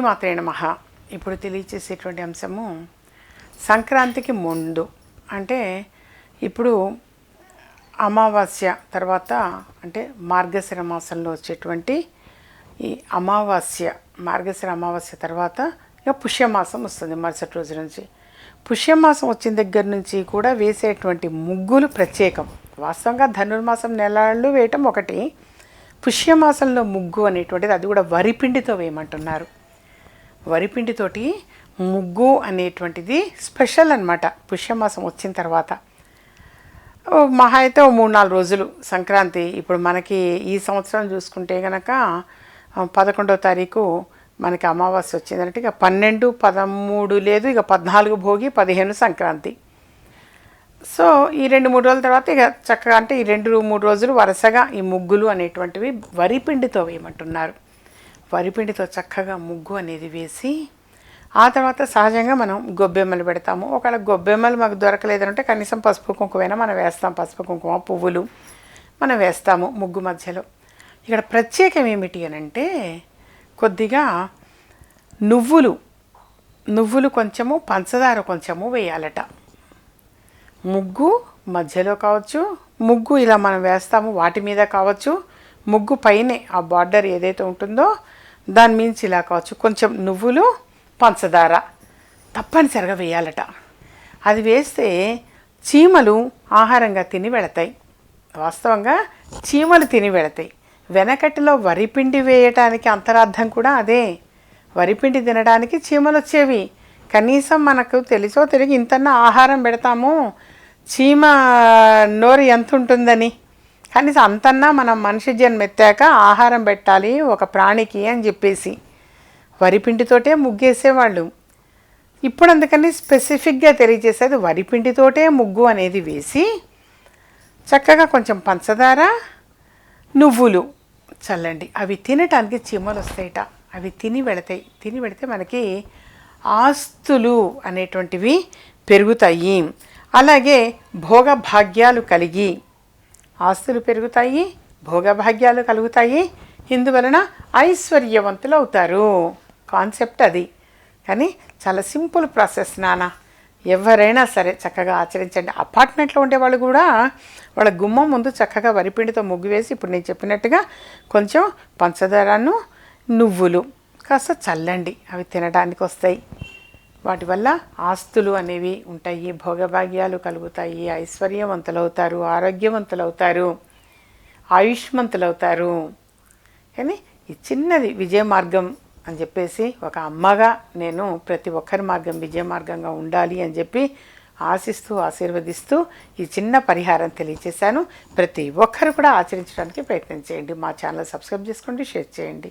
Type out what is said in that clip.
శ్రీమాత్రే నమ. ఇప్పుడు తెలియచేసేటువంటి అంశము సంక్రాంతికి ముందు. అంటే ఇప్పుడు అమావాస్య తర్వాత అంటే మార్గశిర మాసంలో వచ్చేటువంటి ఈ అమావాస్య మార్గశిర అమావాస్య తర్వాత ఇక పుష్యమాసం వస్తుంది మరుసటి రోజు నుంచి. పుష్యమాసం వచ్చిన దగ్గర నుంచి కూడా వేసేటువంటి ముగ్గులు ప్రత్యేకం. వాస్తవంగా ధనుర్మాసం నెలలు వేయటం ఒకటి. పుష్యమాసంలో ముగ్గు అనేటువంటిది అది కూడా వరిపిండితో వేయమంటున్నారు. వరిపిండితోటి ముగ్గు అనేటువంటిది స్పెషల్ అనమాట పుష్యమాసం వచ్చిన తర్వాత. మహా అయితే మూడు నాలుగు రోజులు సంక్రాంతి. ఇప్పుడు మనకి ఈ సంవత్సరం చూసుకుంటే కనుక పదకొండవ తారీఖు మనకి అమావాస్య వచ్చిందంటే ఇక పన్నెండు పదమూడు లేదు ఇక పద్నాలుగు భోగి పదిహేను సంక్రాంతి. సో ఈ రెండు మూడు రోజుల తర్వాత ఇక చక్కగా అంటే ఈ రెండు మూడు రోజులు వరుసగా ఈ ముగ్గులు అనేటువంటివి వరిపిండితో వేయమంటున్నారు. వరిపిండితో చక్కగా ముగ్గు అనేది వేసి ఆ తర్వాత సహజంగా మనం గొబ్బెమ్మలు పెడతాము. ఒకవేళ గొబ్బెమ్మలు మాకు దొరకలేదంటే కనీసం పసుపు కుంకుమైనా మనం వేస్తాం. పసుపు కుంకుమ పువ్వులు మనం వేస్తాము ముగ్గు మధ్యలో. ఇక్కడ ప్రత్యేకం ఏమిటి అని అంటే కొద్దిగా నువ్వులు నువ్వులు కొంచెము పంచదార కొంచెము వేయాలట. ముగ్గు మధ్యలో కావచ్చు ముగ్గు ఇలా మనం వేస్తాము వాటి మీద కావచ్చు ముగ్గు పైనే ఆ బార్డర్ ఏదైతే ఉంటుందో దాని మించి ఇలా కావచ్చు. కొంచెం నువ్వులు పంచదార తప్పనిసరిగా వేయాలట. అది వేస్తే చీమలు ఆహారంగా తిని వెళతాయి. వాస్తవంగా చీమలు తిని వెళతాయి. వెనకటిలో వరిపిండి వేయటానికి అంతరార్థం కూడా అదే. వరిపిండి తినడానికి చీమలు వచ్చేవి. కనీసం మనకు తెలుసో తెలియక ఇంతన్నా ఆహారం పెడతాము. చీమ నోరు ఎంత ఉంటుందని కనీసం అంతన్నా మనం మనిషి జన్మ ఎత్తాక ఆహారం పెట్టాలి ఒక ప్రాణికి అని చెప్పేసి. వరిపిండితోటే ముగ్గేసేవాళ్ళు. ఇప్పుడు అందుకని స్పెసిఫిక్గా తెలియజేసేది వరిపిండితోటే ముగ్గు అనేది వేసి చక్కగా కొంచెం పంచదార నువ్వులు చల్లండి. అవి తినటానికి చీమలు వస్తాయట. అవి తిని వెళతాయి. తిని వెళితే మనకి ఆస్తులు అనేటువంటివి పెరుగుతాయి. అలాగే భోగభాగ్యాలు కలిగి ఆస్తులు పెరుగుతాయి భోగభాగ్యాలు కలుగుతాయి. ఇందువలన ఐశ్వర్యవంతులు అవుతారు కాన్సెప్ట్ అది. కానీ చాలా సింపుల్ ప్రాసెస్ నాన్న. ఎవరైనా సరే చక్కగా ఆచరించండి. అపార్ట్మెంట్లో ఉండేవాళ్ళు కూడా వాళ్ళ గుమ్మం ముందు చక్కగా వరిపిండితో ముగ్గు వేసి ఇప్పుడు నేను చెప్పినట్టుగా కొంచెం పంచదారను నువ్వులు కాస్త చల్లండి. అవి తినడానికి వస్తాయి వాటి వల్ల ఆస్తులు అనేవి ఉంటాయి భోగభాగ్యాలు కలుగుతాయి ఐశ్వర్యవంతులవుతారు ఆరోగ్యవంతులవుతారు ఆయుష్మంతులవుతారు. కానీ ఈ చిన్నది విజయ మార్గం అని చెప్పేసి ఒక అమ్మగా నేను ప్రతి ఒక్కరి మార్గం విజయ మార్గంగా ఉండాలి అని చెప్పి ఆశిస్తూ ఆశీర్వదిస్తూ ఈ చిన్న పరిహారం తెలియచేశాను. ప్రతి ఒక్కరు కూడా ఆచరించడానికి ప్రయత్నం చేయండి. మా ఛానల్ సబ్స్క్రైబ్ చేసుకోండి షేర్ చేయండి.